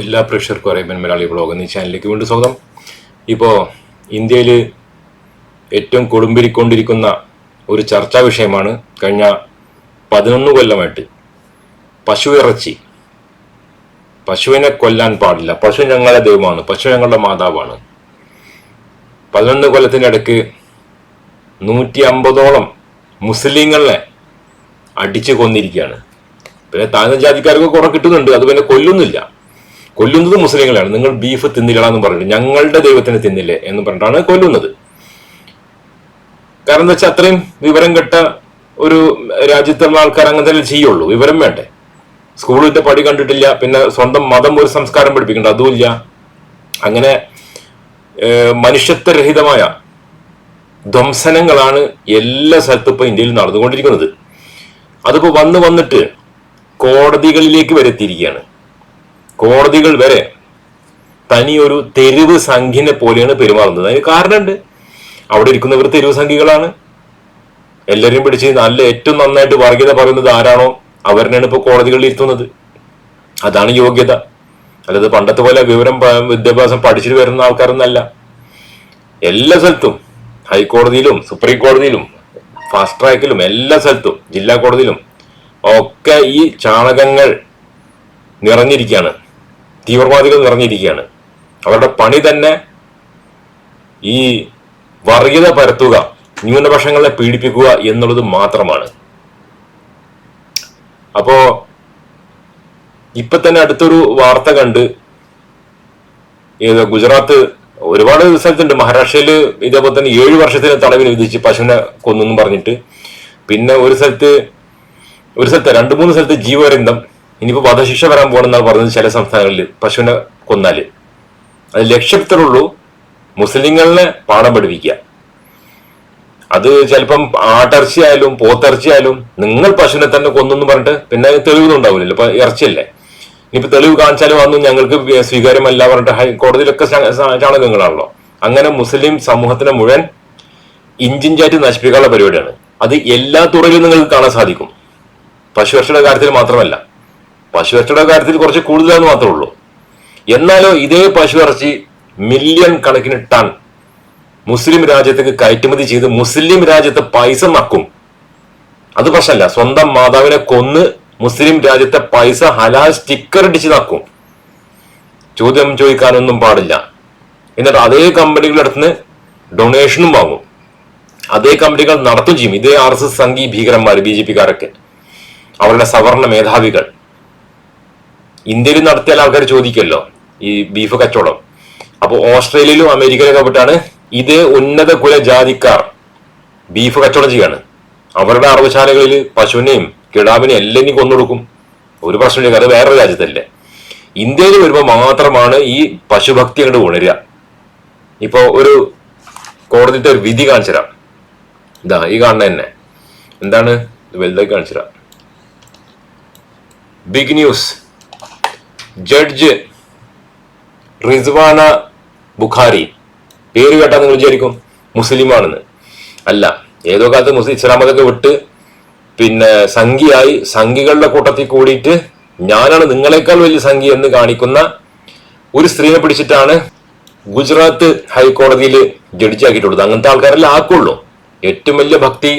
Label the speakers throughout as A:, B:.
A: എല്ലാ പ്രേക്ഷകർക്കും Arabian Malayali blog എന്ന ചാനലിലേക്ക് വീണ്ടും സ്വാഗതം. ഇപ്പോൾ ഇന്ത്യയിൽ ഏറ്റവും കൊടുമ്പിരിക്കൊണ്ടിരിക്കുന്ന ഒരു ചർച്ചാ വിഷയമാണ് കഴിഞ്ഞ പതിനൊന്ന് കൊല്ലമായിട്ട് പശു ഇറച്ചി. പശുവിനെ കൊല്ലാൻ പാടില്ല. പശു ഞങ്ങളുടെ ദൈവമാണ്. പശു ഞങ്ങളുടെ മാതാവാണ്. പതിനൊന്ന് കൊല്ലത്തിന്റെ ഇടയ്ക്ക് നൂറ്റി അമ്പതോളം മുസ്ലിങ്ങളെ അടിച്ചു കൊന്നിരിക്കുകയാണ്. പിന്നെ താഴ്ന്ന ജാതിക്കാർക്ക് കുറെ കിട്ടുന്നുണ്ട്. അത് പിന്നെ കൊല്ലുന്നില്ല. കൊല്ലുന്നത് മുസ്ലിങ്ങളാണ് നിങ്ങൾ ബീഫ് തിന്നില്ല പറഞ്ഞിട്ട് ഞങ്ങളുടെ ദൈവത്തിന് തിന്നില്ലേ എന്ന് പറഞ്ഞിട്ടാണ് കൊല്ലുന്നത്. കാരണം എന്താ വെച്ചാൽ അത്രയും വിവരം കെട്ട ഒരു രാജ്യത്തുള്ള ആൾക്കാർ അങ്ങനെ തന്നെ ചെയ്യുള്ളൂ. വിവരം വേണ്ടേ. സ്കൂളിന്റെ പടി കണ്ടിട്ടില്ല പിന്നെ സ്വന്തം മതം ഒരു സംസ്കാരം പഠിപ്പിക്കണ്ട അതുമില്ല. അങ്ങനെ മനുഷ്യത്വരഹിതമായ ധ്വംസനങ്ങളാണ് എല്ലാ സ്ഥലത്തും ഇപ്പൊ ഇന്ത്യയിൽ നടന്നുകൊണ്ടിരിക്കുന്നത്. അതിപ്പോ വന്ന് വന്നിട്ട് കോടതികളിലേക്ക് വരെ എത്തിയിരിക്കുകയാണ് കോടതികൾ വരെ തനിയൊരു തെരുവ് സംഘിനെ പോലെയാണ് പെരുമാറുന്നത്. അതിന് കാരണമുണ്ട്. അവിടെ ഇരിക്കുന്നവർ തെരുവ് സംഘികളാണ് എല്ലാവരെയും പിടിച്ച് നല്ല ഏറ്റവും നന്നായിട്ട് വർഗീയത പറയുന്നത് ആരാണോ? അവരിനാണ് ഇപ്പോൾ കോടതികളിൽ ഇരുത്തുന്നത്. അതാണ് യോഗ്യത. അല്ലാതെ പണ്ടത്തെ പോലെ വിവരം വിദ്യാഭ്യാസം പഠിച്ചിട്ട് വരുന്ന ആൾക്കാരൊന്നല്ല. എല്ലാ സ്ഥലത്തും ഹൈക്കോടതിയിലും സുപ്രീം കോടതിയിലും ഫാസ്റ്റ് ട്രാക്കിലും എല്ലാ സ്ഥലത്തും ജില്ലാ കോടതിയിലും ഒക്കെ ഈ ചാണകങ്ങൾ നിറഞ്ഞിരിക്കുകയാണ്. തീവ്രവാദികൾ നിറഞ്ഞിരിക്കുകയാണ്. അവരുടെ പണി തന്നെ ഈ വർഗീയത പരത്തുക ന്യൂനപക്ഷങ്ങളെ പീഡിപ്പിക്കുക എന്നുള്ളത് മാത്രമാണ്. അപ്പോ ഇപ്പൊ തന്നെ അടുത്തൊരു വാർത്ത കണ്ട് ഏത് ഗുജറാത്ത് ഒരുപാട് സ്ഥലത്തുണ്ട്. മഹാരാഷ്ട്രയിൽ ഇതേപോലെ തന്നെ ഏഴ് വർഷത്തിന് തടവിന് വിധിച്ച് പശുവിനെ കൊന്നു പറഞ്ഞിട്ട്. പിന്നെ ഒരു സ്ഥലത്ത് ഒരു സ്ഥലത്ത് രണ്ട് മൂന്ന് സ്ഥലത്ത് ജീവപര്യന്തം ഇനിയിപ്പോ വധശിക്ഷ വരാൻ പോകണമെന്നാണ് പറഞ്ഞത് ചില സംസ്ഥാനങ്ങളിൽ. പശുവിനെ കൊന്നാൽ. അത് ലക്ഷ്യത്തിലുള്ളൂ മുസ്ലിങ്ങളെ പാഠം പഠിപ്പിക്കുക. അത് ചിലപ്പം ആട്ടിറച്ചി ആയാലും പോത്തിറച്ചി ആയാലും നിങ്ങൾ പശുവിനെ തന്നെ കൊന്നെന്ന് പറഞ്ഞിട്ട് പിന്നെ തെളിവൊന്നും ഉണ്ടാവില്ലല്ലോ. ഇപ്പൊ ഇറച്ചിയല്ലേ. ഇനിയിപ്പോ തെളിവ് കാണിച്ചാലും അതൊന്നും ഞങ്ങൾക്ക് സ്വീകാര്യമല്ല പറഞ്ഞിട്ട് ഹൈക്കോടതിയിലൊക്കെ ചാണകങ്ങളാണല്ലോ. അങ്ങനെ മുസ്ലിം സമൂഹത്തിനെ മുഴുവൻ ഇഞ്ചിഞ്ചായിട്ട് നശിപ്പിക്കാനുള്ള പരിപാടിയാണ്. അത് എല്ലാ തുറയിലും നിങ്ങൾക്ക് കാണാൻ സാധിക്കും. പശുവർഷയുടെ കാര്യത്തിൽ മാത്രമല്ല. പശുവർഷയുടെ കാര്യത്തിൽ കുറച്ച് കൂടുതലാണെന്ന് മാത്രമേ ഉള്ളൂ. എന്നാലോ ഇതേ പശുവിറച്ചി മില്യൺ കണക്കിന് ടൺ മുസ്ലിം രാജ്യത്തേക്ക് കയറ്റുമതി ചെയ്ത് മുസ്ലിം രാജ്യത്തെ പൈസ നക്കും അത് പ്രശ്നമല്ല. സ്വന്തം മാതാവിനെ കൊന്ന് മുസ്ലിം രാജ്യത്തെ പൈസ ഹലാൽ സ്റ്റിക്കർ ഇടിച്ച് നക്കും. ചോദ്യം ചോദിക്കാനൊന്നും പാടില്ല. എന്നിട്ട് അതേ കമ്പനികളുടെ അടുത്ത് ഡൊണേഷനും വാങ്ങും. അതേ കമ്പനികൾ നടത്തും ചെയ്യും. ഇതേ ആർ എസ് എസ് സംഘി ഭീകരന്മാർ ബി ജെ പിക്കാരൊക്കെ അവരുടെ സവർണ മേധാവികൾ. ഇന്ത്യയിൽ നടത്തിയാൽ ആൾക്കാർ ചോദിക്കല്ലോ ഈ ബീഫ് കച്ചവടം. അപ്പോൾ ഓസ്ട്രേലിയയിലും അമേരിക്കയിലൊക്കെ പെട്ടാണ് ഇതേ ഉന്നത കുല ജാതിക്കാർ ബീഫ് കച്ചവടം ചെയ്യാണ്. അവരുടെ അറവുശാലകളിൽ പശുവിനെയും കിടാവിനെയും എല്ലാം കൊന്നൊടുക്കും. ഒരു പ്രശ്നമില്ല അത് വേറെ രാജ്യത്തല്ലേ. ഇന്ത്യയിൽ വരുമ്പോൾ മാത്രമാണ് ഈ പശുഭക്തി അങ്ങോട്ട് ഉണരുക. ഇപ്പോ ഒരു കോടതിയുടെ ഒരു വിധി കാണിച്ചു തരാം ഇതാ ഈ കാണുന്ന തന്നെ. എന്താണ്? വലുതായി കാണിച്ചു തരാം big news judge Rizwana Bukhari. പേര് കേട്ടാൽ നിങ്ങൾ വിചാരിക്കും മുസ്ലിമാണെന്ന്. അല്ല ഏതോ കാലത്ത് മുസ്ലിം ഇസ്ലാം മതൊക്കെ വിട്ട് പിന്നെ സംഘിയായി സംഘികളുടെ കൂട്ടത്തിൽ കൂടിയിട്ട് ഞാനാണ് നിങ്ങളെക്കാൾ വലിയ സംഘി എന്ന് കാണിക്കുന്ന ഒരു സ്ത്രീനെ പിടിച്ചിട്ടാണ് ഗുജറാത്ത് ഹൈക്കോടതിയിൽ ജഡ്ജിയാക്കിയിട്ടുള്ളത് അങ്ങനത്തെ ആൾക്കാരെല്ലാം ആക്കുള്ളൂ. ഏറ്റവും വലിയ ഭക്തി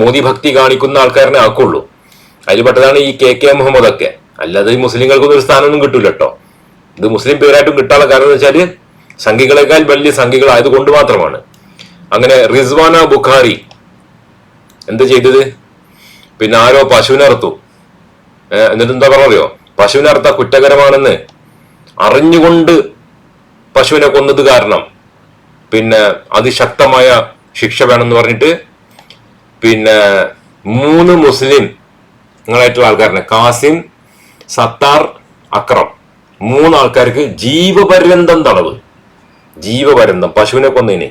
A: മോദി ഭക്തി കാണിക്കുന്ന ആൾക്കാരനെ ആക്കുള്ളൂ. അതിൽപ്പെട്ടതാണ് ഈ കെ കെ മുഹമ്മദ് ഒക്കെ അല്ലാതെ ഈ മുസ്ലിങ്ങൾക്കൊന്നും ഒരു സ്ഥാനമൊന്നും കിട്ടൂല കേട്ടോ ഇത് മുസ്ലിം പേരായിട്ടും കിട്ടാനുള്ള കാരണം എന്ന് വെച്ചാൽ സംഘികളെക്കാൾ വലിയ സംഘികളായത് കൊണ്ട് മാത്രമാണ്. അങ്ങനെ റിസ്വാന ബുഖാരി എന്താ ചെയ്തത്? പിന്നെ ആരോ പശുവിനെ അറുത്തു. എന്നിട്ട് എന്താ പറഞ്ഞറിയോ? പശുവിനെ അറുത്ത കുറ്റകരമാണെന്ന് അറിഞ്ഞുകൊണ്ട് പശുവിനെ കൊന്നത് കാരണം. പിന്നെ അതിശക്തമായ ശിക്ഷ വേണമെന്ന് പറഞ്ഞിട്ട് പിന്നെ മൂന്ന് മുസ്ലിം നിങ്ങളായിട്ടുള്ള ആൾക്കാരനെ കാസിം സത്താർ അക്രം. മൂന്നാൾക്കാർക്ക് ജീവപര്യന്തം തടവ്. ജീവപര്യന്തം. പശുവിനെ കൊന്നതിന്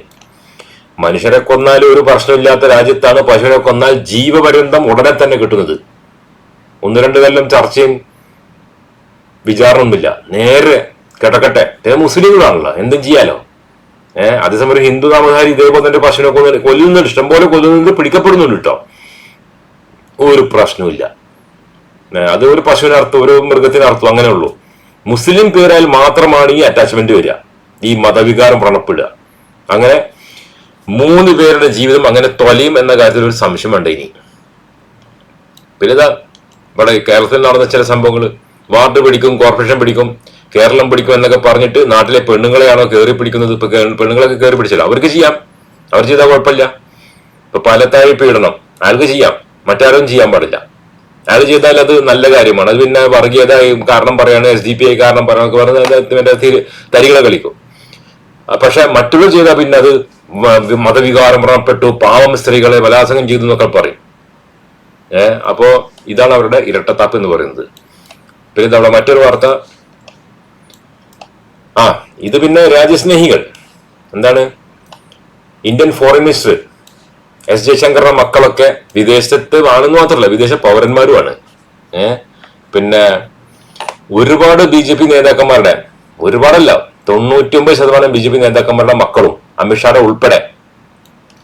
A: മനുഷ്യരെ കൊന്നാൽ ഒരു പ്രശ്നമില്ലാത്ത രാജ്യത്താണ് പശുവിനെ കൊന്നാൽ ജീവപര്യന്തം ഉടനെ തന്നെ കിട്ടുന്നത്. ഒന്ന് രണ്ട് കൊല്ലം ചർച്ചയും വിചാരണമൊന്നുമില്ല നേരെ കിടക്കട്ടെ. ഇത് മുസ്ലിങ്ങളാണല്ലോ. എന്തും ചെയ്യാലോ? ഏഹ് അതേസമയം ഹിന്ദു നാമധാരി ഇതേപോലെ തന്നെ പശുവിനെ കൊന്നു കൊല്ലുന്നുണ്ട്. ഇഷ്ടംപോലെ കൊല്ലുന്നുണ്ട് പിടിക്കപ്പെടുന്നുണ്ട് കേട്ടോ. ഒരു പ്രശ്നവുമില്ല. ഏ, അത് ഒരു പശുവിന് അർത്ഥം ഒരു മൃഗത്തിന് അർത്ഥം അങ്ങനെ ഉള്ളൂ. മുസ്ലിം പേരാൽ മാത്രമാണ് ഈ അറ്റാച്ച്മെന്റ് വരിക. ഈ മതവികാരം വ്രണപ്പെടുക. അങ്ങനെ മൂന്ന് പേരുടെ ജീവിതം അങ്ങനെ തൊലയും എന്ന കാര്യത്തിൽ ഒരു സംശയം ഉണ്ട് ഇനി. പിന്നെ ഇതാ ഇവിടെ കേരളത്തിൽ നടന്ന ചില സംഭവങ്ങൾ വാർഡ് പിടിക്കും കോർപ്പറേഷൻ പിടിക്കും കേരളം പിടിക്കും എന്നൊക്കെ പറഞ്ഞിട്ട് നാട്ടിലെ പെണ്ണുങ്ങളെയാണോ കയറി പിടിക്കുന്നത്? ഇപ്പൊ പെണ്ണുങ്ങളൊക്കെ കയറി പിടിച്ചല്ലോ. അവർക്ക് ചെയ്യാം. അവർ ചെയ്താൽ കുഴപ്പമില്ല. ഇപ്പൊ പലതായി പീഡനം. അയാൾക്ക് ചെയ്യാം? മറ്റാരും ചെയ്യാൻ പാടില്ല. അയാൾ ചെയ്താൽ അത് നല്ല കാര്യമാണ്. അത് പിന്നെ വർഗീയത കാരണം പറയാണ് എസ് ഡി പി ഐ കാരണം പറയാനൊക്കെ പറഞ്ഞ തരികളെ കളിക്കും പക്ഷെ മറ്റുള്ളവർ ചെയ്താൽ പിന്നെ അത് മതവികാരം വ്രണപ്പെട്ടു പാവം സ്ത്രീകളെ ബലാത്സംഗം ചെയ്തു എന്നൊക്കെ പറയും. ഏർ അപ്പോ ഇതാണ് അവരുടെ ഇരട്ടത്താപ്പ് എന്ന് പറയുന്നത്. പിന്നെ അവിടെ മറ്റൊരു വാർത്ത. ആ ഇത് പിന്നെ രാജ്യസ്നേഹികൾ. എന്താണ്? ഇന്ത്യൻ ഫോറിൻ മിനിസ്റ്റർ എസ് ജയശങ്കറിന്റെ മക്കളൊക്കെ വിദേശത്ത് ആണെന്ന് മാത്രമല്ല വിദേശ പൗരന്മാരുമാണ്. ഏഹ് പിന്നെ ഒരുപാട് ബി ജെ പി നേതാക്കന്മാരുടെ ഒരുപാടല്ല തൊണ്ണൂറ്റൊമ്പത് ശതമാനം ബി ജെ പി നേതാക്കന്മാരുടെ മക്കളും അമിത്ഷായുടെ ഉൾപ്പെടെ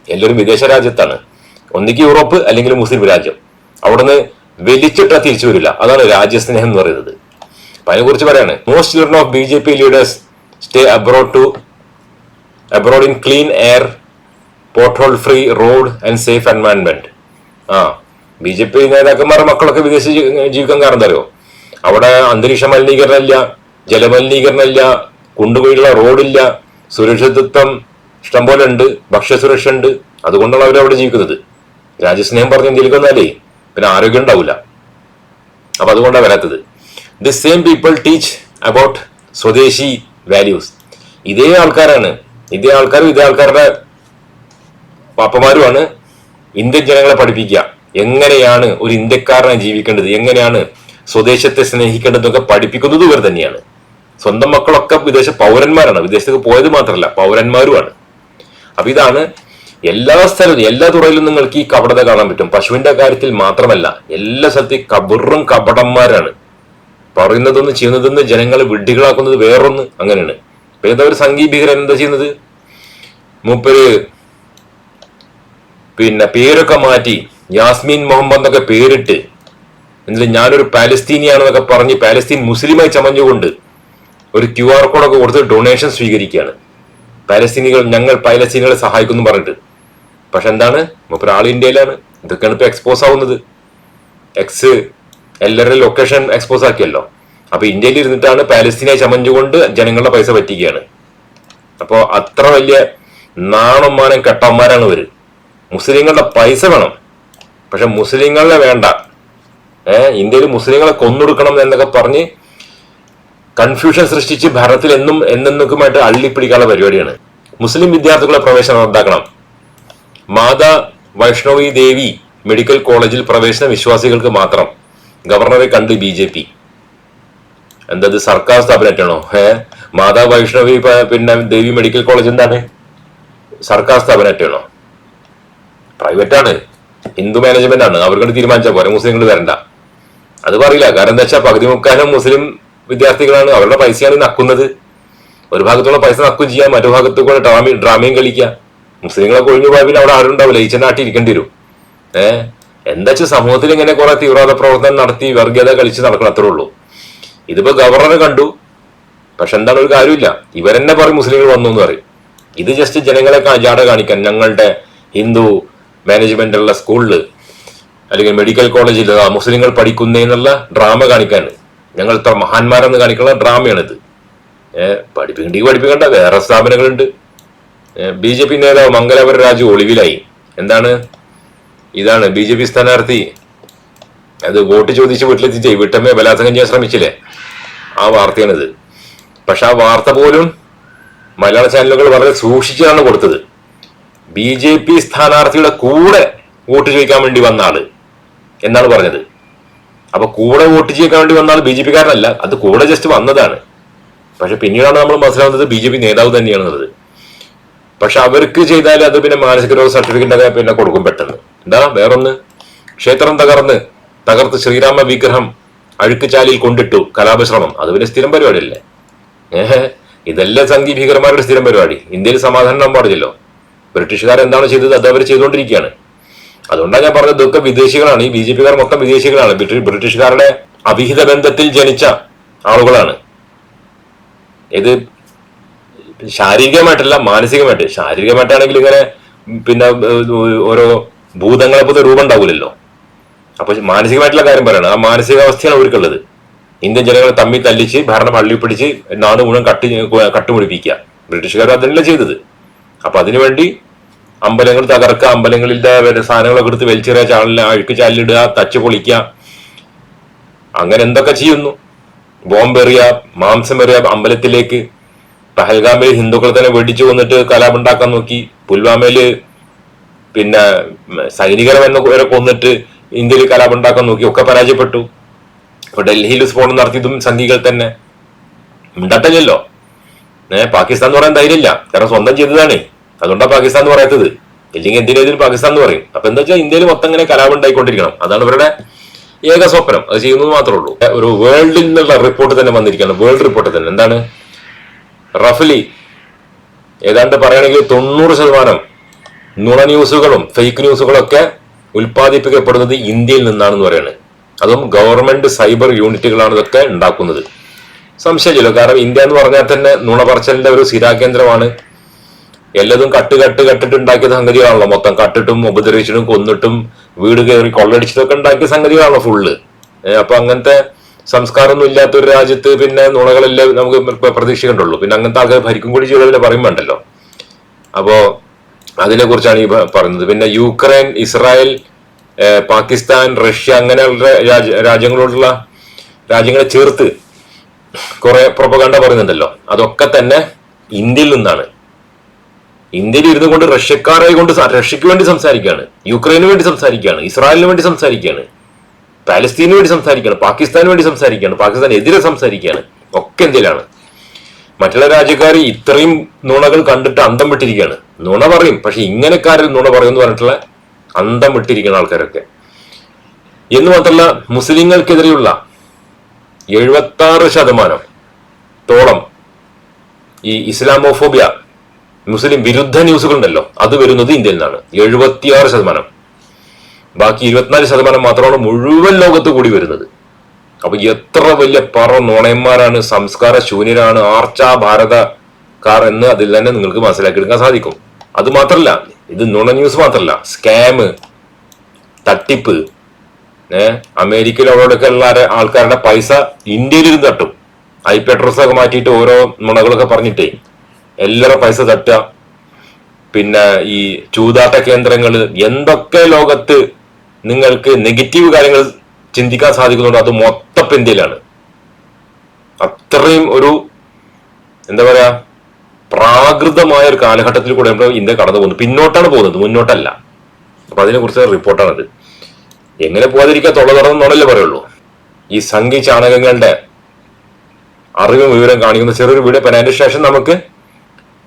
A: എല്ലാവരും വിദേശ രാജ്യത്താണ്. ഒന്നിക്ക് യൂറോപ്പ് അല്ലെങ്കിൽ മുസ്ലിം രാജ്യം. അവിടുന്ന് വലിച്ചിട്ടാ തിരിച്ചു വരില്ല. അതാണ് രാജ്യസ്നേഹം എന്ന് പറയുന്നത്. അപ്പൊ അതിനെക്കുറിച്ച് പറയാണ് most children of B J P leaders stay abroad to abroad in clean air pothole free road and safe environment ആ ബി ജെ പി നേതാക്കന്മാരുടെ മക്കളൊക്കെ വിദേശ ജീവിക്കാൻ കാരണം തരുമോ അവിടെ അന്തരീക്ഷ മലിനീകരണം ഇല്ല ജലമലിനീകരണം ഇല്ല കുണ്ടുപോയുള്ള റോഡില്ല സുരക്ഷിതത്വം ഇഷ്ടംപോലെ ഉണ്ട് ഭക്ഷ്യസുരക്ഷ ഉണ്ട്. അതുകൊണ്ടാണ് അവർ അവിടെ ജീവിക്കുന്നത്. രാജ്യസ്നേഹം പറഞ്ഞ് ഇന്ത്യയിലേക്ക് വന്നാലേ പിന്നെ ആരോഗ്യം ഉണ്ടാവില്ല അപ്പൊ അതുകൊണ്ടാണ് വരാത്തത്. The same people teach about swadeshi values ഇതേ ആൾക്കാരാണ്. ഇതേ ആൾക്കാരും ഇതേ ആൾക്കാരുടെ പാപ്പമാരുമാണ് ഇന്ത്യൻ ജനങ്ങളെ പഠിപ്പിക്കുക. എങ്ങനെയാണ് ഒരു ഇന്ത്യക്കാരനെ ജീവിക്കേണ്ടത്? എങ്ങനെയാണ് സ്വദേശത്തെ സ്നേഹിക്കേണ്ടതൊക്കെ പഠിപ്പിക്കുന്നത് ഇവർ തന്നെയാണ്. സ്വന്തം മക്കളൊക്കെ വിദേശ പൗരന്മാരാണ്. വിദേശത്തേക്ക് പോയത് മാത്രമല്ല പൗരന്മാരുമാണ്. അപ്പൊ ഇതാണ് എല്ലാ സ്ഥലത്തും എല്ലാ തുറയിലും നിങ്ങൾക്ക് ഈ കപടത കാണാൻ പറ്റും. പശുവിന്റെ കാര്യത്തിൽ മാത്രമല്ല എല്ലാ സ്ഥലത്തും കബറും കപടന്മാരാണ്. പറയുന്നതൊന്ന് ചെയ്യുന്നതൊന്ന് ജനങ്ങളെ വിഡ്ഢികളാക്കുന്നത് വേറൊന്ന് അങ്ങനെയാണ്. ഏതാ ഒരു സംഗീപികരൻ എന്താ ചെയ്യുന്നത്? മൂപ്പര് പിന്നെ പേരൊക്കെ മാറ്റി. യാസ്മീൻ മുഹമ്മദ് എന്നൊക്കെ പേരിട്ട്. എന്നിട്ട് ഞാനൊരു പാലസ്തീനിയാണെന്നൊക്കെ പറഞ്ഞ് പാലസ്തീൻ മുസ്ലിമായി ചമഞ്ഞുകൊണ്ട് ഒരു ക്യു ആർ കോഡൊക്കെ കൊടുത്ത് ഡൊണേഷൻ സ്വീകരിക്കുകയാണ്. പാലസ്തീനികൾ ഞങ്ങൾ പാലസ്തീനികളെ സഹായിക്കുന്നു പറഞ്ഞിട്ട്. പക്ഷെ എന്താണ്? ആൾ ഇന്ത്യയിലാണ്. ഇതൊക്കെയാണ് ഇപ്പൊ എക്സ്പോസ് ആവുന്നത്. എക്സ് എല്ലാവരുടെ ലൊക്കേഷൻ എക്സ്പോസ് ആക്കിയല്ലോ. അപ്പൊ ഇന്ത്യയിൽ ഇരുന്നിട്ടാണ് പാലസ്തീനെ ചമഞ്ഞുകൊണ്ട് ജനങ്ങളുടെ പൈസ പറ്റിക്കുകയാണ്. അപ്പോ അത്ര വലിയ നാണം മാനം കെട്ടന്മാരാണ് ഇവർ. മുസ്ലിങ്ങളുടെ പൈസ വേണം. പക്ഷെ മുസ്ലിങ്ങളെ വേണ്ട. ഏഹ് ഇന്ത്യയിൽ മുസ്ലിങ്ങളെ കൊന്നൊടുക്കണം എന്നൊക്കെ പറഞ്ഞ് കൺഫ്യൂഷൻ സൃഷ്ടിച്ച് ഭരണത്തിൽ എന്നും എന്നെന്നൊക്കെയുമായിട്ട് അള്ളിപ്പിടിക്കാനുള്ള പരിപാടിയാണ്. മുസ്ലിം വിദ്യാർത്ഥികളെ പ്രവേശനം റദ്ദാക്കണം മാതാ വൈഷ്ണവി ദേവി മെഡിക്കൽ കോളേജിൽ പ്രവേശന വിശ്വാസികൾക്ക് മാത്രം. ഗവർണറെ കണ്ട് ബി ജെ പി. എന്തത് സർക്കാർ സ്ഥാപനമായിട്ടാണോ? ഏ മാതാ വൈഷ്ണവി പിന്നെ ദേവി മെഡിക്കൽ കോളേജ് എന്താണ്? സർക്കാർ സ്ഥാപനമായിട്ടാണോ? പ്രൈവറ്റ് ആണ് ഹിന്ദു മാനേജ്മെന്റ് ആണ്. അവർക്ക് തീരുമാനിച്ചാൽ പോരെ. മുസ്ലിങ്ങൾ വരണ്ട. അത് പറയില്ല. കാരണം എന്താ വെച്ചാൽ പകുതി മുക്കാലം മുസ്ലിം വിദ്യാർത്ഥികളാണ് അവരുടെ പൈസയാണ് നക്കുന്നത്. ഒരു ഭാഗത്തുള്ള പൈസ നക്കും ചെയ്യാം. മറ്റു ഭാഗത്ത് കൂടെ ഡ്രാമ ഡ്രാമയും കളിക്കുക മുസ്ലിങ്ങളെ കൊഴിഞ്ഞു പോയാൽ അവിടെ ആരും ഉണ്ടാവില്ല. ഈച്ചനാട്ടി ഇരിക്കേണ്ടി വരും. ഏഹ് എന്താ വെച്ചാൽ സമൂഹത്തിൽ ഇങ്ങനെ കുറെ തീവ്രവാദ പ്രവർത്തനം നടത്തി വർഗീയത കളിച്ച് നടക്കണം. അത്രേ ഉള്ളൂ. ഇതിപ്പോ ഗവർണർ കണ്ടു. പക്ഷെ എന്താണ് ഒരു കാര്യമില്ല ഇവരെന്നെ പറയും മുസ്ലിങ്ങൾ വന്നു എന്ന് പറയും. ഇത് ജസ്റ്റ് ജനങ്ങളെ ജാട കാണിക്കാൻ. ഞങ്ങളുടെ ഹിന്ദു മാനേജ്മെന്റുള്ള സ്കൂളിൽ അല്ലെങ്കിൽ മെഡിക്കൽ കോളേജിൽ മുസ്ലിങ്ങൾ പഠിക്കുന്നതിനുള്ള ഡ്രാമ കാണിക്കാൻ ഞങ്ങൾ ഇത്ര മഹാന്മാരെന്ന് കാണിക്കുന്ന ഡ്രാമയാണിത് ഏഹ് പഠിപ്പിക്കണ്ടെങ്കിൽ പഠിപ്പിക്കണ്ട വേറെ സ്ഥാപനങ്ങളുണ്ട്. ബി ജെ പി നേതാവ് മംഗലാപുര രാജു ഒളിവിലായി. എന്താണ്? ഇതാണ് ബി ജെ പി സ്ഥാനാർത്ഥി. അത് വോട്ട് ചോദിച്ച് വീട്ടിലെത്തിച്ചേ വീട്ടമ്മയെ ബലാത്സംഗം ചെയ്യാൻ ശ്രമിച്ചില്ലേ? ആ വാർത്തയാണിത്. പക്ഷെ ആ വാർത്ത പോലും മലയാള ചാനലുകൾ വളരെ സൂക്ഷിച്ചാണ് കൊടുത്തത്. ബി ജെ പി സ്ഥാനാർത്ഥിയുടെ കൂടെ വോട്ട് ചോദിക്കാൻ വേണ്ടി വന്ന ആൾ എന്നാണ് പറഞ്ഞത്. അപ്പൊ കൂടെ വോട്ട് ചോദിക്കാൻ വേണ്ടി വന്ന ആൾ ബി ജെ പി കാരനല്ല അത് കൂടെ ജസ്റ്റ് വന്നതാണ്. പക്ഷെ പിന്നീടാണ് നമ്മൾ മനസ്സിലാവുന്നത് ബി ജെ പി നേതാവ് തന്നെയാണെന്നുള്ളത്. പക്ഷെ അവർക്ക് ചെയ്താൽ അത് പിന്നെ മാനസിക രോഗ സർട്ടിഫിക്കറ്റ് ഒക്കെ പിന്നെ കൊടുക്കും പെട്ടെന്ന്. എന്താ? വേറൊന്ന്. ക്ഷേത്രം തകർന്ന് തകർത്ത് ശ്രീരാമ വിഗ്രഹം അഴുക്കുചാലിൽ കൊണ്ടിട്ടു കലാപശ്രമം. അത് പിന്നെ സ്ഥിരം പരിപാടിയല്ലേ? ഏഹ്? ഇതല്ല സംഗീ ഭീകരന്മാരുടെ സ്ഥിരം പരിപാടി. ഇന്ത്യയിൽ സമാധാനം പാടില്ലല്ലോ ബ്രിട്ടീഷുകാർ എന്താണ് ചെയ്തത്? അത് അവർ ചെയ്തുകൊണ്ടിരിക്കുകയാണ്. അതുകൊണ്ടാണ് ഞാൻ പറഞ്ഞത് ഇതൊക്കെ വിദേശികളാണ്. ഈ ബി ജെ പിക്കാർ മൊത്തം വിദേശികളാണ്. ബ്രിട്ടീഷ് ബ്രിട്ടീഷുകാരുടെ അവിഹിത ബന്ധത്തിൽ ജനിച്ച ആളുകളാണ്. ഇത് ശാരീരികമായിട്ടല്ല മാനസികമായിട്ട്. ശാരീരികമായിട്ടാണെങ്കിൽ ഇങ്ങനെ പിന്നെ ഓരോ ഭൂതങ്ങളെ പോലെ രൂപം ഉണ്ടാവില്ലല്ലോ. അപ്പൊ മാനസികമായിട്ടുള്ള കാര്യം പറയണം. ആ മാനസികാവസ്ഥയാണ് അവർക്കുള്ളത്. ഇന്ത്യൻ ജനങ്ങളെ തമ്മിൽ തല്ലിച്ച് ഭരണം പള്ളി പിടിച്ച് നാട് മുഴുവൻ കട്ടി കട്ടുമുടിപ്പിക്കുക. ബ്രിട്ടീഷുകാർ അതല്ല ചെയ്തത്. അപ്പൊ അതിനുവേണ്ടി അമ്പലങ്ങൾ തകർക്കുക അമ്പലങ്ങളിലെ സാധനങ്ങളൊക്കെ എടുത്ത് വലിച്ചെറിയ ചാനലിൽ അഴുക്ക് ചാലിടുക തച്ച് പൊളിക്കുക. അങ്ങനെ എന്തൊക്കെ ചെയ്യുന്നു? ബോംബെറിയ മാംസമെറിയ അമ്പലത്തിലേക്ക് പഹൽഗാമിൽ ഹിന്ദുക്കൾ തന്നെ വെടിച്ചു കൊന്നിട്ട് കലാപുണ്ടാക്കാൻ നോക്കി. പുൽവാമയിൽ പിന്നെ സൈനികരം വന്ന് വരെ കൊന്നിട്ട് ഇന്ത്യയിൽ കലാപുണ്ടാക്കാൻ നോക്കി. ഒക്കെ പരാജയപ്പെട്ടു. ഇപ്പൊ ഡൽഹിയിൽ സ്ഫോടനം നടത്തിയതും സംഘികൾ തന്നെ. ഉണ്ടട്ടില്ലല്ലോ ഏഹ് പാകിസ്ഥാൻ എന്ന് പറയാൻ ധൈര്യമില്ല. കാരണം സ്വന്തം ചെയ്തതാണ്. അതുകൊണ്ടാണ് പാകിസ്ഥാൻ എന്ന് പറയാത്തത്. ഇല്ലെങ്കിൽ എന്തിനേതിലും പാകിസ്ഥാൻ എന്ന് പറയും. അപ്പൊ എന്താ വെച്ചാൽ ഇന്ത്യയിൽ മൊത്തം ഇങ്ങനെ കലാപം ഉണ്ടായിക്കൊണ്ടിരിക്കണം അതാണ് ഇവരുടെ ഏക സ്വപ്നം. അത് ചെയ്യുന്നത് മാത്രമേ ഉള്ളൂ. ഒരു വേൾഡിൽ നിന്നുള്ള റിപ്പോർട്ട് തന്നെ വന്നിരിക്കുകയാണ്. വേൾഡ് റിപ്പോർട്ട് തന്നെ. എന്താണ്? റഫലി ഏതാണ്ട് പറയുകയാണെങ്കിൽ തൊണ്ണൂറ് ശതമാനം നുണ ന്യൂസുകളും ഫേക്ക് ന്യൂസുകളും ഒക്കെ ഉൽപ്പാദിപ്പിക്കപ്പെടുന്നത് ഇന്ത്യയിൽ നിന്നാണെന്ന് പറയുന്നത് അതും ഗവൺമെന്റ് സൈബർ യൂണിറ്റുകളാണ് ഇതൊക്കെ ഉണ്ടാക്കുന്നത്. സംശയമില്ല. കാരണം ഇന്ത്യ എന്ന് പറഞ്ഞാൽ തന്നെ നുണ പറച്ചലിന്റെ ഒരു സ്ഥിരാകേന്ദ്രമാണ്. എല്ലാതും കട്ട് കട്ട് കട്ടിട്ട് ഉണ്ടാക്കിയ സംഗതികളാണല്ലോ മൊത്തം കട്ടിട്ടും ഉപദ്രവിച്ചിട്ടും കൊന്നിട്ടും വീട് കയറി കൊള്ളടിച്ചിട്ടൊക്കെ ഉണ്ടാക്കിയ സംഗതികളാണല്ലോ ഫുള്ള് അപ്പൊ അങ്ങനത്തെ സംസ്കാരമൊന്നും ഇല്ലാത്ത ഒരു രാജ്യത്ത് പിന്നെ നുണകളെല്ലാം നമുക്ക് പ്ര- പ്രതീക്ഷിക്കണ്ടുള്ളൂ പിന്നെ അങ്ങനത്തെ ആൾക്കാർ ഭരിക്കും കൂടി ചെയ്തതിനെ പറയും വേണ്ടല്ലോ. അപ്പോ അതിനെ കുറിച്ചാണ് ഈ പറയുന്നത്. പിന്നെ യുക്രൈൻ ഇസ്രായേൽ പാകിസ്ഥാൻ റഷ്യ അങ്ങനെയുള്ള രാജ്യ രാജ്യങ്ങളോടുള്ള രാജ്യങ്ങളെ ചേർത്ത് കുറെ പ്രൊപ്പകണ്ട പറയുന്നുണ്ടല്ലോ. അതൊക്കെ തന്നെ ഇന്ത്യയിൽ നിന്നാണ്. ഇന്ത്യയിൽ ഇരുന്നു കൊണ്ട് റഷ്യക്കാരായി കൊണ്ട് റഷ്യക്ക് വേണ്ടി സംസാരിക്കുകയാണ് യുക്രൈന് വേണ്ടി സംസാരിക്കുകയാണ് ഇസ്രായേലിന് വേണ്ടി സംസാരിക്കുകയാണ് പാലസ്തീനു വേണ്ടി സംസാരിക്കുകയാണ് പാകിസ്ഥാന് വേണ്ടി സംസാരിക്കുകയാണ് പാകിസ്ഥാൻ എതിരെ സംസാരിക്കുകയാണ് ഒക്കെ ഇന്ത്യയിലാണ്. മറ്റുള്ള രാജ്യക്കാർ ഇത്രയും നുണകൾ കണ്ടിട്ട് അന്തം വിട്ടിരിക്കുകയാണ്. നുണ പറയും പക്ഷെ ഇങ്ങനെക്കാരിൽ നുണ പറയുമെന്ന് പറഞ്ഞിട്ടുള്ള അന്തം വിട്ടിരിക്കുന്ന ആൾക്കാരൊക്കെ. എന്ന് മാത്രമല്ല മുസ്ലിങ്ങൾക്കെതിരെയുള്ള എഴുപത്തി ആറ് ശതമാനം തോളം ഈ ഇസ്ലാമോഫോബിയ മുസ്ലിം വിരുദ്ധ ന്യൂസുകൾ ഉണ്ടല്ലോ അത് വരുന്നത് ഇന്ത്യയിൽ നിന്നാണ്. എഴുപത്തിയാറ് ശതമാനം. ബാക്കി ഇരുപത്തിനാല് ശതമാനം മാത്രമാണ് മുഴുവൻ ലോകത്ത് കൂടി വരുന്നത്. അപ്പൊ എത്ര വലിയ പറ നുണയന്മാരാണ് സംസ്കാര ശൂന്യരാണ് ആർച്ചാ ഭാരതക്കാർ എന്ന് അതിൽ തന്നെ നിങ്ങൾക്ക് മനസ്സിലാക്കിയെടുക്കാൻ സാധിക്കും. അത് മാത്രല്ല ഇത് നുണ ന്യൂസ് മാത്രല്ല സ്കാം തട്ടിപ്പ് ഏഹ് അമേരിക്കയിൽ ഉള്ള ആൾക്കാരുടെ പൈസ ഇന്ത്യയിലിരുന്ന് തട്ടും. ഐ പി അഡ്രസ് ഒക്കെ മാറ്റിയിട്ട് ഓരോ നുണകളൊക്കെ പറഞ്ഞിട്ടേ. എല്ലാവരുടെ പൈസ തട്ടുക. പിന്നെ ഈ ചൂതാട്ട കേന്ദ്രങ്ങൾ എന്തൊക്കെ ലോകത്ത് നിങ്ങൾക്ക് നെഗറ്റീവ് കാര്യങ്ങൾ ചിന്തിക്കാൻ സാധിക്കുന്നുണ്ട് അത് മൊത്തം ഇന്ത്യയിലാണ്. അത്രയും ഒരു എന്താ പറയാ പ്രാകൃതമായ ഒരു കാലഘട്ടത്തിൽ കൂടെ നമ്മൾ ഇന്ത്യ കടന്നു പോകുന്നത് പിന്നോട്ടാണ് പോകുന്നത് മുന്നോട്ടല്ല. അപ്പൊ അതിനെ കുറിച്ച് റിപ്പോർട്ടാണത്. എങ്ങനെ പോകാതിരിക്കാൻ തൊള്ള തുറന്നോണല്ലേ പറയുള്ളൂ. ഈ സംഘി ചാണകങ്ങളുടെ അറിവും വിവരം കാണിക്കുന്ന ചെറിയൊരു വീഡിയോ പിന്നെ ശേഷം നമുക്ക്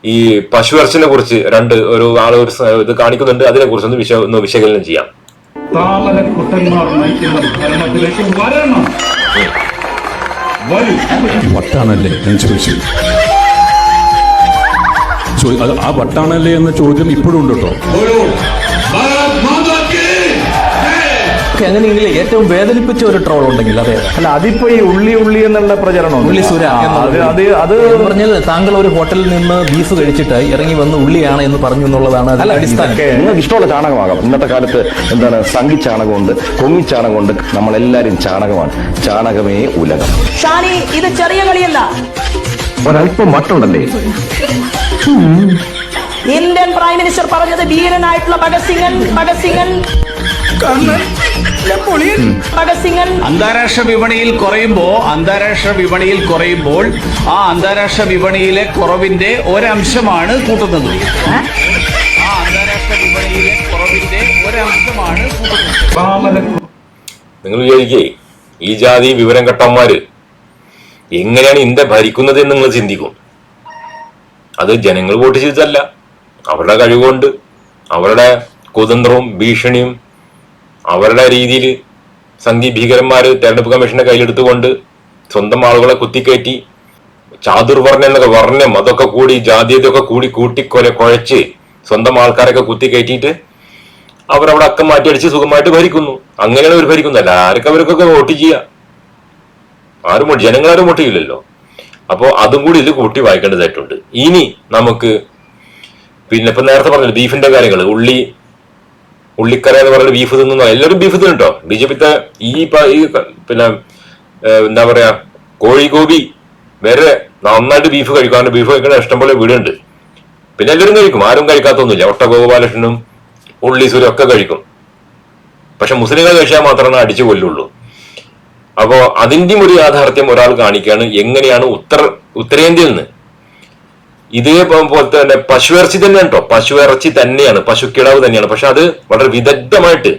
A: ഈ പശു അർച്ചനെ കുറിച്ച് രണ്ട് ഒരു ആൾ ഒരു ഇത് കാണിക്കുന്നുണ്ട്. അതിനെ കുറിച്ച് ഒന്ന് വിശ ഒന്ന് വിശകലനം ചെയ്യാം.
B: വട്ടാണല്ലേ? ഞാൻ ചോദിച്ചു. ആ വട്ടാണല്ലേ എന്ന ചോദ്യം ഇപ്പോഴും ഉണ്ട്? കേട്ടോ
C: ഒരു ഭാരത് മാതാ കി ജയ്.
D: ഒക്കെ അങ്ങനെയെങ്കിൽ ഏറ്റവും വേദനിപ്പിച്ച ഒരു ട്രോൾ ഉണ്ടെങ്കിൽ അതെ
E: അല്ല അതിപ്പോ ഈ ഉള്ളി ഉള്ളി എന്നുള്ള പ്രചരണം
D: ഉള്ളി സുര
E: അത് അത്
D: പറഞ്ഞത് താങ്കൾ ഒരു ഹോട്ടലിൽ നിന്ന് ബീഫ് കഴിച്ചിട്ട് ഇറങ്ങി വന്ന് ഉള്ളിയാണ് എന്ന് പറഞ്ഞു എന്നുള്ളതാണ് അല്ല അടിസ്ഥാനം.
F: നിങ്ങൾക്ക് ഇഷ്ടമുള്ള ചാണകമാകാം. ഇന്നത്തെ കാലത്ത് എന്താണ് സംഘി ചാണകമുണ്ട് കൊങ്ങി ചാണകമുണ്ട് നമ്മളെല്ലാരും ചാണകമാണ്. ചാണകമേ ഉലകം.
G: ഷാനി ഇത് ചെറിയ കളിയല്ല.
F: ഒരല്പം മട്ടുണ്ടല്ലേ?
G: ഇന്ത്യൻ പ്രൈം മിനിസ്റ്റർ പറഞ്ഞത് ഭീരനായിട്ടുള്ള ഭഗത് സിംഗൻ ഭഗത് സിംഗൻ
H: അന്താരാഷ്ട്ര വിപണിയിൽ കുറയുമ്പോ അന്താരാഷ്ട്ര വിപണിയിൽ കുറയുമ്പോൾ ആ അന്താരാഷ്ട്ര വിപണിയിലെ കുറവിന്റെ ഒരംശമാണ് കൂട്ടുന്നത്. ആ അന്താരാഷ്ട്ര വിപണിയിലെ കുറവിന്റെ ഒരംശമാണ് കൂട്ടുന്നത്.
C: താമരക്കുട്ട
A: നിങ്ങൾ വിചാരിക്കേ ഈ ജാതി വിവരം കെട്ടന്മാര് എങ്ങനെയാണ് ഇന്ത്യ ഭരിക്കുന്നത് എന്ന് നിങ്ങൾ ചിന്തിക്കും. അത് ജനങ്ങൾ വോട്ട് ചെയ്തതല്ല. അവരുടെ കഴിവുകൊണ്ട് അവരുടെ കുതന്ത്രവും ഭീഷണിയും അവരുടെ രീതിയിൽ സന്ധി ഭീകരന്മാർ തെരഞ്ഞെടുപ്പ് കമ്മീഷന്റെ കയ്യിലെടുത്തുകൊണ്ട് സ്വന്തം ആളുകളെ കുത്തിക്കയറ്റി ചാതുർവർണ എന്നൊക്കെ വർണം അതൊക്കെ കൂടി ജാതീയതൊക്കെ കൂടി കൂട്ടി കൊല കുഴച്ച് സ്വന്തം ആൾക്കാരൊക്കെ കുത്തിക്കയറ്റിയിട്ട് അവരവിടെ അക്കം മാറ്റിയടിച്ച് സുഖമായിട്ട് ഭരിക്കുന്നു. അങ്ങനെയാണ് അവർ ഭരിക്കുന്നതല്ല ആരൊക്കെ അവർക്കൊക്കെ വോട്ട് ചെയ്യുക ആരും ജനങ്ങളാരും വോട്ട് ചെയ്യില്ലല്ലോ. അപ്പോൾ അതും കൂടി ഇതിൽ കൂട്ടി വായിക്കേണ്ടതായിട്ടുണ്ട്. ഇനി നമുക്ക് പിന്നെ ഇപ്പം നേരത്തെ പറഞ്ഞില്ല ബീഫിന്റെ കാര്യങ്ങൾ ഉള്ളി ഉള്ളിക്കര എന്ന് പറഞ്ഞ ബീഫ് തിന്നുന്നു എല്ലാവരും ബീഫ് തിന്നിട്ടോ. ബി ജെ പിത്തെ ഈ പിന്നെ എന്താ പറയാ കോഴിഗോപി വരെ നന്നായിട്ട് ബീഫ് കഴിക്കാറുണ്ട് ബീഫ് കഴിക്കണ ഇഷ്ടംപോലെ വീടുണ്ട്. പിന്നെ എല്ലാവരും കഴിക്കും. ആരും കഴിക്കാത്തൊന്നുമില്ല. ഒട്ട ഗോപാലകൃഷ്ണനും ഉള്ളീസൂരും ഒക്കെ കഴിക്കും. പക്ഷെ മുസ്ലിങ്ങൾ കഴിച്ചാൽ മാത്രമേ അടിച്ചു കൊല്ലുള്ളൂ. അപ്പോ അതിന്റെയും ഒരു യാഥാർത്ഥ്യം ഒരാൾ കാണിക്കുകയാണ്. എങ്ങനെയാണ് ഉത്തർ ഉത്തരേന്ത്യയിൽ നിന്ന് ഇതേ പോലത്തെ തന്നെ പശുവിറച്ചി തന്നെയാണ് കേട്ടോ പശുവിറച്ചി തന്നെയാണ് പശുക്കിടാവ് തന്നെയാണ് പക്ഷെ അത് വളരെ വിദഗ്ധമായിട്ട്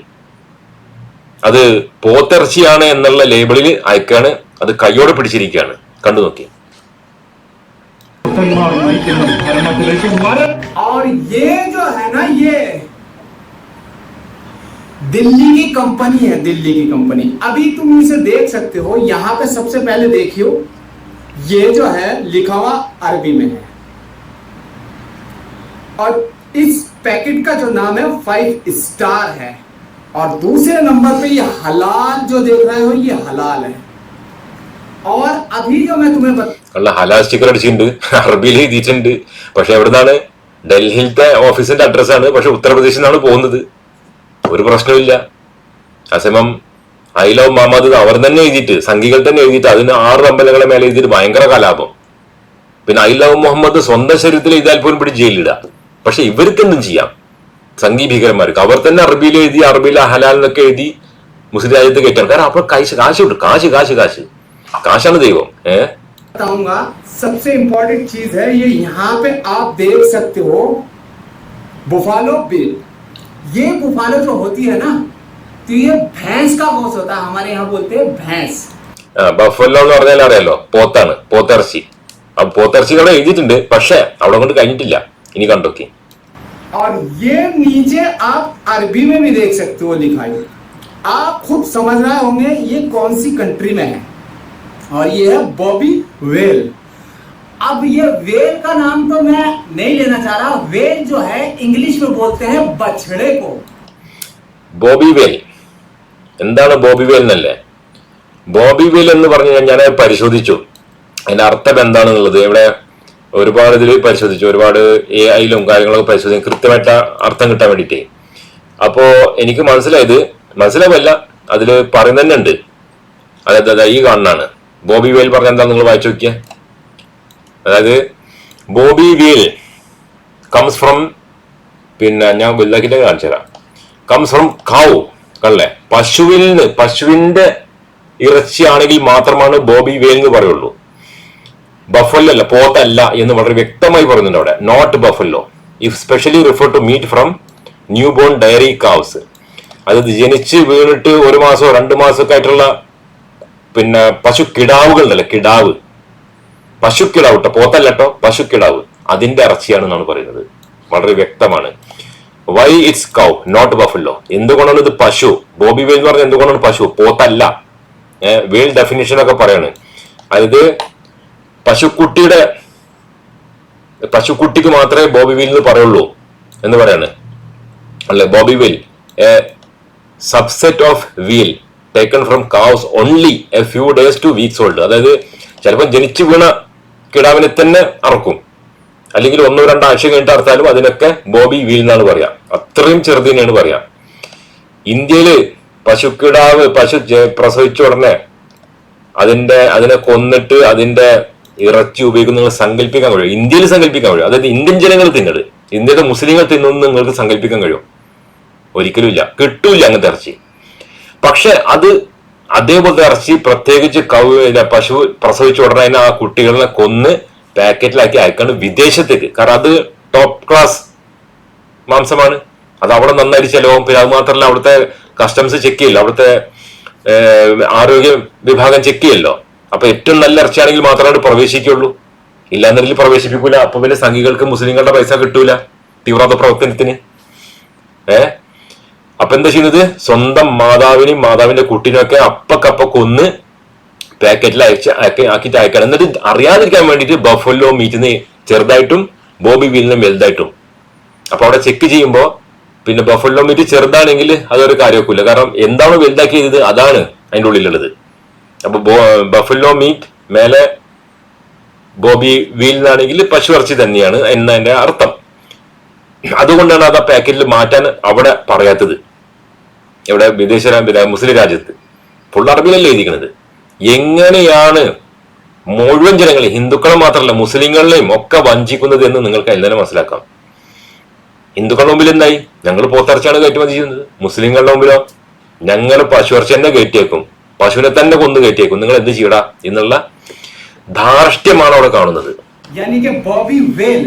A: അത് പോത്തിറച്ചിയാണ് എന്നുള്ള ലേബിളിൽ അയക്കാണ് അത് കൈയോടെ പിടിച്ചിരിക്കുകയാണ് കണ്ടു നോക്കി
C: പുത്രന്മാർ നയിക്കുന്ന ഭരണത്തിലേക്ക് വരണം
I: और ये जो है ना ये दिल्ली की कंपनी है दिल्ली की कंपनी अभी तुम इसे देख सकते हो यहाँ पे सबसे पहले देखियो ये जो है लिखा हुआ अरबी में है और इस पैकेट का जो नाम है फाइव स्टार है और दूसरे नंबर पे ये हलाल जो देख रहे हो ये हलाल है और अभी जो मैं तुम्हें बता
A: ഉള്ള ഹലാൽ സ്റ്റിക്കർ അടിച്ചിട്ടുണ്ട് അറബിയിൽ എഴുതിയിട്ടുണ്ട് പക്ഷെ എവിടുന്നാണ് ഡൽഹിയിലത്തെ ഓഫീസിന്റെ അഡ്രസ്സാണ് പക്ഷെ ഉത്തർപ്രദേശിൽ നിന്നാണ് പോകുന്നത് ഒരു പ്രശ്നമില്ല അസമം ഐ ലവ് മുഹമ്മദ് അവർ തന്നെ എഴുതിയിട്ട് സംഘികൾ തന്നെ എഴുതിയിട്ട് അതിന് ആറ് അമ്പലങ്ങളെ മേലെ എഴുതിയിട്ട് ഭയങ്കര കലാപം പിന്നെ ഐ ലവ് മുഹമ്മദ് സ്വന്തം ശരീരത്തിൽ എഴുതിയാൽ പോലും പിടി ജയിലിടുക പക്ഷെ ഇവർക്ക് എന്തും ചെയ്യാം സംഘി ഭീകരന്മാർക്ക് അവർ തന്നെ അറബിയിൽ എഴുതി അറബിയിൽ ഹലാൽ എന്നൊക്കെ എഴുതി മുസ്ലിം രാജ്യത്ത് കയറ്റാണ് കാരണം അപ്പോൾ കാശ് കാശ് ഉണ്ട് കാശ് കാശ് കാശ് കാശാണ് ദൈവം ഏഹ്
I: बताऊंगा सबसे इंपॉर्टेंट चीज है ये यहाँ पे आप देख सकते हो बुफालो बिल ये बुफालो जो होती है ना तो ये भैंस का गोश्त होता है हमारे यहाँ बोलते हैं भैंस
A: ബഫല്ലോ എന്ന് പറഞ്ഞാൽ അറിയാലോ പോത്താണ് പോത്തിറച്ചി അപ്പൊ പോത്തിറച്ചി അവിടെ എഴുതിയിട്ടുണ്ട് പക്ഷെ അവിടെ കൊണ്ട് കഴിഞ്ഞിട്ടില്ല ഇനി കണ്ടോക്കി
I: और ये नीचे आप अरबी में भी देख सकते हो लिखा है आप खुद समझ रहे होंगे ये कौन सी कंट्री में है और ये है बॉबी वेल अब ये वेल का नाम तो मैं नहीं लेना चाह रहा वेल जो है इंग्लिश में बोलते हैं बछड़े को
A: ബോബി വേൽ എന്താണ് ബോബി വേൽ എന്നല്ലേ ബോബി വേൽ എന്ന് പറഞ്ഞു കഴിഞ്ഞാൽ ഞാൻ പരിശോധിച്ചു അതിന്റെ അർത്ഥം എന്താണെന്നുള്ളത് ഇവിടെ ഒരുപാട് ഇതിൽ പരിശോധിച്ചു. ഒരുപാട് എ ഐയിലും കാര്യങ്ങളൊക്കെ പരിശോധിച്ചു കൃത്യമായിട്ട് അർത്ഥം കിട്ടാൻ വേണ്ടിയിട്ട്. അപ്പോ എനിക്ക് മനസ്സിലായത് മനസ്സിലാവല്ല അതിൽ പറയുന്ന തന്നെ ഉണ്ട് അതായത് അതായത് ഈ കാണുന്നതാണ്. ബോബി വേൽ പറഞ്ഞ എന്താ നിങ്ങൾ വായിച്ചു നോക്കിയ? അതായത് ബോബി വേൽ കംസ് ഫ്രം പിന്നെ ഞാൻ വലുതാക്കിട്ട് കാണിച്ചു തരാം. കംസ് ഫ്രം കൗ കണ്ടല്ലേ പശുവിൽ നിന്ന് പശുവിന്റെ ഇറച്ചിയാണെങ്കിൽ മാത്രമാണ് ബോബി വേൽ എന്ന് പറയുള്ളൂ. ബഫല്ലോ അല്ല പോത്തല്ല എന്ന് വളരെ വ്യക്തമായി പറയുന്നുണ്ട് അവിടെ. Not buffalo if specially refer to meat from new born dairy cows അതായത് ജനിച്ച് വീണിട്ട് ഒരു മാസമോ രണ്ട് മാസമൊക്കെ ആയിട്ടുള്ള പിന്നെ പശു കിടാവുകൾ ഉണ്ടല്ലോ കിടാവ്. പശു കിടാവ് കേട്ടോ പോത്തല്ല കേട്ടോ പശു കിടാവ് അതിന്റെ ഇറച്ചിയാണ് എന്നാണ് പറയുന്നത്. വളരെ വ്യക്തമാണ്. Why it's cow not buffalo എന്തുകൊണ്ടാണ് ഇത് പശു? ബോബി വെയിൽ എന്ന് പറഞ്ഞാൽ എന്തുകൊണ്ടാണ് പശു? പോത്തല്ല. വേൾ ഡെഫിനേഷൻ ഒക്കെ പറയാണ്. അതായത് പശുക്കുട്ടിയുടെ പശുക്കുട്ടിക്ക് മാത്രമേ ബോബി വിൽ എന്ന് പറയുള്ളൂ എന്ന് പറയാണ്. അല്ലെ? Bobby veal a subset of veal taken from cows only a few days to weeks old അതായത് ചിലപ്പോൾ ജനിച്ചു വീണ കിടാവിനെ തന്നെ അറക്കും. അല്ലെങ്കിൽ ഒന്നോ രണ്ടോ ആഴ്ച കഴിഞ്ഞിട്ട് അറുത്താലും അതിനൊക്കെ ബോബി വീൽ എന്നാണ് പറയാ. അത്രയും ചെറുതിനെയാണ് പറയാ. ഇന്ത്യയിൽ പശുക്കിടാവ് പശു പ്രസവിച്ച ഉടനെ അതിന്റെ അതിനെ കൊന്നിട്ട് അതിന്റെ ഇറച്ചി ഉപയോഗിക്കുന്ന നിങ്ങൾ സങ്കല്പിക്കാൻ കഴിയും. ഇന്ത്യയിൽ സങ്കല്പിക്കാൻ കഴിയും. അതായത് ഇന്ത്യൻ ജനങ്ങൾ തിന്നത്. ഇന്ത്യയുടെ മുസ്ലിങ്ങൾ തിന്നുന്നത് നിങ്ങൾക്ക് സങ്കല്പിക്കാൻ കഴിയും. ഒരിക്കലും ഇല്ല. കിട്ടൂല അങ്ങനത്തെ ഇറച്ചി. പക്ഷെ അത് അതേപോലത്തെ ഇറച്ചി പ്രത്യേകിച്ച് കവ് പശു പ്രസവിച്ച ഉടനെ ആ കുട്ടികളെ കൊന്ന് പാക്കറ്റിലാക്കി അയക്കാണ് വിദേശത്തേക്ക്. കാരണം അത് ടോപ്പ് ക്ലാസ് മാംസമാണ്. അത് അവിടെ നന്നായിട്ട് ചെലവും പിന്നെ അത് മാത്രമല്ല അവിടുത്തെ കസ്റ്റംസ് ചെക്ക് ചെയ്യില്ല. അവിടുത്തെ ആരോഗ്യ വിഭാഗം ചെക്ക് ചെയ്യല്ലോ. അപ്പൊ ഏറ്റവും നല്ല ഇറച്ചിയാണെങ്കിൽ മാത്രമേ പ്രവേശിക്കുള്ളൂ ഇല്ലാന്നുണ്ടെങ്കിൽ പ്രവേശിപ്പിക്കൂല. അപ്പൊ പിന്നെ സംഘികൾക്ക് മുസ്ലിങ്ങളുടെ പൈസ കിട്ടൂല. തീവ്രവാദ പ്രവർത്തനത്തിന്. ഏ? അപ്പൊ എന്താ ചെയ്യുന്നത്? സ്വന്തം മാതാവിനെയും മാതാവിന്റെ കുട്ടീനൊക്കെ അപ്പക്കപ്പ കൊന്ന് പാക്കറ്റിൽ അയച്ച് ആക്കിയിട്ട് അയക്കണം. എന്നിട്ട് അറിയാതിരിക്കാൻ വേണ്ടിയിട്ട് ബഫല്ലോ മീറ്റിന് ചെറുതായിട്ടും ബോബി വീലിന് വലുതായിട്ടും. അപ്പൊ അവിടെ ചെക്ക് ചെയ്യുമ്പോൾ പിന്നെ ബഫല്ലോ മീറ്റ് ചെറുതാണെങ്കിൽ അതൊരു കാര്യമൊക്കെ ഇല്ല. കാരണം എന്താണോ വലുതാക്കിയത്? അതാണ് അതിന്റെ ഉള്ളിലുള്ളത്. അപ്പൊ ബഫല്ലോ മീറ്റ് മേലെ ബോബി വീൽ എന്നാണെങ്കിൽ പശുവിറച്ചി തന്നെയാണ് എന്നതിന്റെ അർത്ഥം. അതുകൊണ്ടാണ് അത് ആ പാക്കറ്റിൽ മാറ്റാൻ അവിടെ പറയാത്തത്. ഇവിടെ വിദേശ മുസ്ലിം രാജ്യത്ത്. ഫുൾ അറബിയിലല്ലേ എഴുതിക്കുന്നത് എങ്ങനെയാണ് മുഴുവൻ ജനങ്ങളെ ഹിന്ദുക്കളെ മാത്രമല്ല മുസ്ലിങ്ങളെയും ഒക്കെ വഞ്ചിക്കുന്നത് എന്ന് നിങ്ങൾക്ക് അതിൽ മനസ്സിലാക്കാം. ഹിന്ദുക്കളുടെ മുമ്പിൽ എന്തായി? ഞങ്ങൾ പോത്തിറച്ചാണ് കയറ്റുമതി ചെയ്യുന്നത്. മുസ്ലിങ്ങളുടെ മുമ്പിലോ ഞങ്ങൾ പശുവർച്ച തന്നെ കയറ്റിയേക്കും. പശുവിനെ തന്നെ കൊന്നു കയറ്റിയേക്കും നിങ്ങൾ എന്ത് ചെയ്യടാ എന്നുള്ള ധാർഷ്ട്യമാണ് അവിടെ കാണുന്നത്
I: यानी कि बॉबी वेल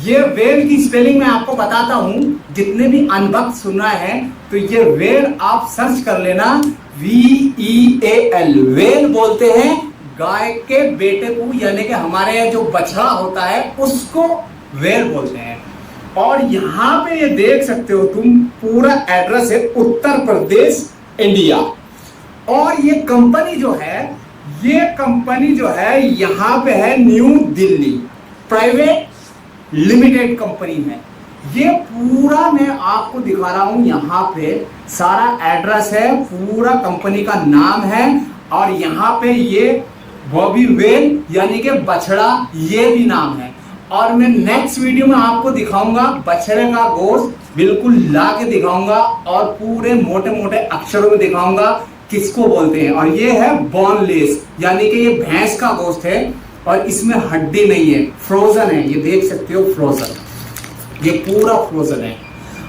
I: ये वेल की स्पेलिंग मैं आपको बताता हूं जितने भी अनभक्त सुन रहे हैं तो ये वेल आप सर्च कर लेना V E A L veal बोलते हैं गाय के बेटे को यानी कि हमारे यहाँ जो बछड़ा होता है उसको वेल बोलते हैं और यहाँ पे ये देख सकते हो तुम पूरा एड्रेस है उत्तर प्रदेश इंडिया और ये कंपनी जो है, ये कंपनी जो है, यहाँ पे है New Delhi private limited company है ये पूरा मैं आपको दिखा रहा हूँ, यहाँ पे सारा एड्रेस है, पूरा कंपनी का नाम है, और यहाँ पे ये बॉबी वेल यानी कि बछड़ा, ये भी नाम है। और मैं नेक्स्ट वीडियो में आपको दिखाऊँगा, बछड़े का गोश्त बिल्कुल ला के दिखाऊँगा, और पूरे मोटे मोटे अक्षरों में दिखाऊँगा किसको बोलते हैं और ये है बॉनलेस यानी कि ये भैंस का गोश्त है और इसमें हड्डी नहीं है फ्रोजन है ये देख सकते हो फ्रोजन ये पूरा फ्रोजन है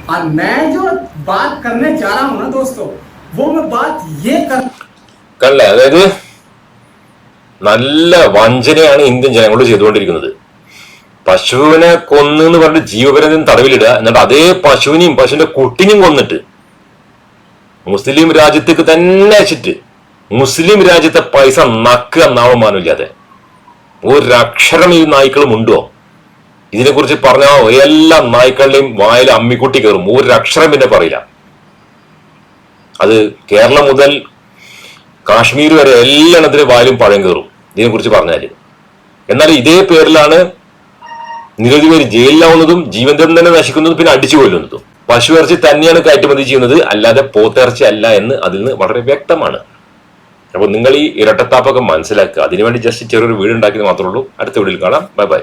I: और मैं जो बात करने जा रहा हूं ना दोस्तों वो मैं बात ये कर
A: കണ്ടല്ലേ അതായത് നല്ല വഞ്ചനയാണ് ഇന്ത്യൻ ജനങ്ങളോട് ചെയ്തുകൊണ്ടിരിക്കുന്നത് പശുവിനെ കൊന്നു എന്ന് പറഞ്ഞിട്ട് ജീവപര്യന്തം തടവിലിടുക എന്നിട്ട് അതേ പശുവിനെയും പശുവിന്റെ കുട്ടിനെയും കൊന്നിട്ട് മുസ്ലിം രാജ്യത്തേക്ക് തന്നെ അയച്ചിട്ട് മുസ്ലിം രാജ്യത്തെ പൈസ നക്കുക നാവമാനമില്ലാതെ ഒരക്ഷരം ഈ നായ്ക്കളും ഉണ്ടോ ഇതിനെക്കുറിച്ച് പറഞ്ഞാൽ എല്ലാ നായ്ക്കളുടെയും വായിൽ അമ്മിക്കുട്ടി കയറും. ഒരക്ഷരം പിന്നെ പറയില്ല. അത് കേരളം മുതൽ കാശ്മീർ വരെ എല്ലാത്തിനും വായിലും പഴം കയറും. ഇതിനെക്കുറിച്ച് പറഞ്ഞാൽ. എന്നാൽ ഇതേ പേരിലാണ് നിരവധി പേര് ജയിലിലാവുന്നതും ജീവൻ തന്നെ നശിക്കുന്നതും പിന്നെ അടിച്ചു കൊല്ലുന്നതും. പശു ഇറച്ചി തന്നെയാണ് കയറ്റുമതി ചെയ്യുന്നത്. അല്ലാതെ പോത്തിറച്ചി അല്ല എന്ന് അതിൽ നിന്ന് വളരെ വ്യക്തമാണ്. അപ്പോൾ നിങ്ങൾ ഈ ഇരട്ടത്താപ്പൊക്കെ മനസ്സിലാക്കുക. അതിനുവേണ്ടി ജസ്റ്റ് ചെറിയൊരു വീട് ഉണ്ടാക്കിയത് മാത്രമേ ഉള്ളൂ. അടുത്ത വീഡിയോയിൽ കാണാം. Bye bye